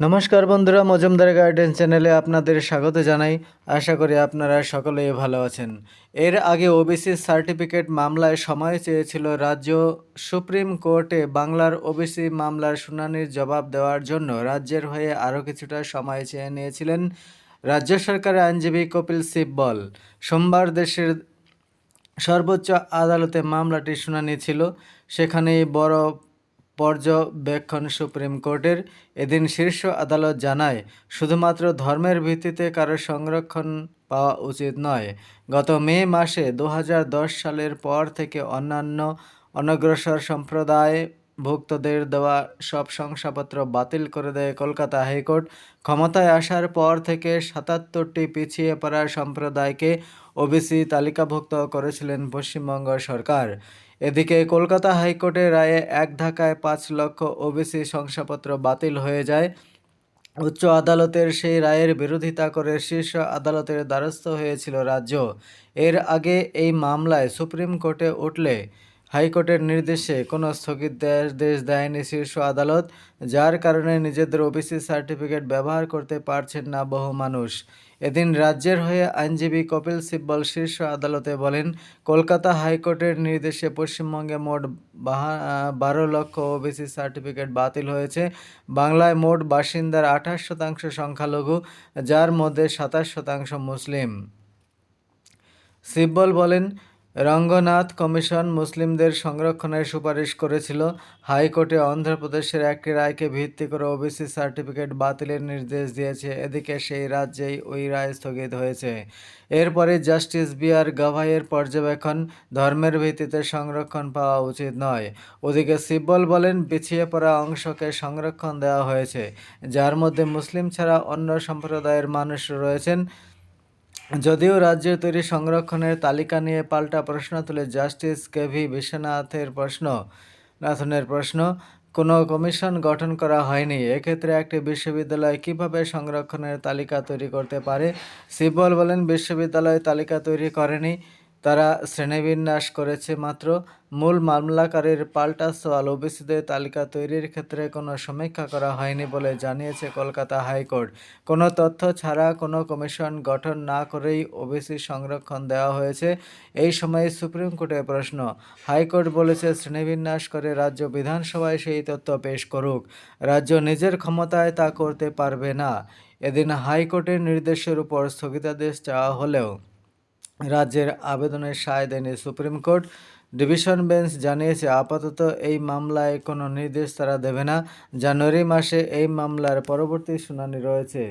নমস্কার বন্ধুরা, মজুমদার গার্ডেন চ্যানেলে আপনাদের স্বাগত জানাই। আশা করি আপনারা সকলেই ভালো আছেন। এর আগে ওবিসি সার্টিফিকেট মামলায় সময় চেয়েছিল রাজ্য সুপ্রিম কোর্টে বাংলার ওবিসি মামলার শুনানির জবাব দেওয়ার জন্য। রাজ্যের হয়ে আরও কিছুটা সময় চেয়ে নিয়েছিলেন রাজ্য সরকারের আইনজীবী কপিল সিব্বল সোমবার দেশের সর্বোচ্চ আদালতে মামলাটি শুনানি ছিল। সেখানেই বড় পর্যবেক্ষণ সুপ্রিম কোর্টের এদিন শীর্ষ আদালত জানায়, শুধুমাত্র ধর্মের ভিত্তিতে কারও সংরক্ষণ পাওয়া উচিত নয়। গত মে মাসে দু হাজার দশ সালের পর থেকে অন্যান্য অনগ্রসর সম্প্রদায় ভুক্তদের দেওয়া সব শংসাপত্র বাতিল করে দেয় কলকাতা হাইকোর্ট। ক্ষমতায় আসার পর থেকে সাতাত্তরটি পিছিয়ে পড়া সম্প্রদায়কে ওবিসি তালিকাভুক্ত করেছিলেন পশ্চিমবঙ্গ সরকার। এদিকে কলকাতা হাইকোর্টের রায়ে এক ধাক্কায় পাঁচ লক্ষ ওবিসি শংসাপত্র বাতিল হয়ে যায়। উচ্চ আদালতের সেই রায়ের বিরোধিতা করে শীর্ষ আদালতের দ্বারস্থ হয়েছিল রাজ্য। এর আগে এই মামলায় সুপ্রিম কোর্টে উঠলে হাইকোর্টের নির্দেশে কোনো স্থগিতাদেশ দেয়নি শীর্ষ আদালত, যার কারণে নিজেদের ওবিসি সার্টিফিকেট ব্যবহার করতে পারছেন না বহু মানুষ। এদিন রাজ্যের হয়ে আইনজীবী কপিল সিব্বল শীর্ষ আদালতে বলেন, কলকাতা হাইকোর্টের নির্দেশে পশ্চিমবঙ্গে মোট বারো লক্ষ ওবিসি সার্টিফিকেট বাতিল হয়েছে। বাংলায় মোট বাসিন্দার আঠাশ শতাংশ সংখ্যালঘু, যার মধ্যে সাতাশ শতাংশ মুসলিম। সিব্বল বলেন রঙ্গনাথ কমিশন মুসলিমদের সংরক্ষণের সুপারিশ করেছিল। হাইকোর্টে অন্ধ্রপ্রদেশের একটি রায়কে ভিত্তি করে ওবিসি সার্টিফিকেট বাতিলের নির্দেশ দিয়েছে। এদিকে সেই রাজ্যেই ওই রায় স্থগিত হয়েছে। এরপরে জাস্টিস বি আর গাভাইয়ের পর্যবেক্ষণ ধর্মের ভিত্তিতে সংরক্ষণ পাওয়া উচিত নয়। ওদিকে সিব্বল বলেন পিছিয়ে পড়া অংশকে সংরক্ষণ দেওয়া হয়েছে। যার মধ্যে মুসলিম ছাড়া অন্য সম্প্রদায়ের মানুষ রয়েছেন। যদিও রাজ্যের তৈরি সংরক্ষণের তালিকা নিয়ে পাল্টা প্রশ্ন তুলে জাস্টিস কেভি বিশ্বনাথের প্রশ্ন, নাথনের প্রশ্ন, কোনো কমিশন গঠন করা হয়নি। এক্ষেত্রে একটি বিশ্ববিদ্যালয় কীভাবে সংরক্ষণের তালিকা তৈরি করতে পারে? সিব্বল বলেন, বিশ্ববিদ্যালয় তালিকা তৈরি করেনি। তারা শ্রেণীবিন্যাস করেছে মাত্র। মূল মামলাকারীর পাল্টা সওয়াল ওবিসিদের তালিকা তৈরির ক্ষেত্রে কোনো সমীক্ষা করা হয়নি বলে জানিয়েছে কলকাতা হাইকোর্ট। কোনো তথ্য ছাড়া কোনো কমিশন গঠন না করেই ওবিসি সংরক্ষণ দেওয়া হয়েছে। এই সময়ে সুপ্রিম কোর্টে প্রশ্ন, হাইকোর্ট বলেছে শ্রেণীবিন্যাস করে রাজ্য বিধানসভায় সেই তথ্য পেশ করুক। রাজ্য নিজের ক্ষমতায় তা করতে পারবে না। এদিন হাইকোর্টের নির্দেশের উপর স্থগিতাদেশ চাওয়া হলেও রাজ্যের আবেদনের সায় দেয়নি সুপ্রিম কোর্ট। ডিভিশন বেঞ্চ জানিয়েছে, আপাতত এই মামলায় কোনো নির্দেশ তারা দেবে না। জানুয়ারি মাসে এই মামলার পরবর্তী শুনানি রয়েছে।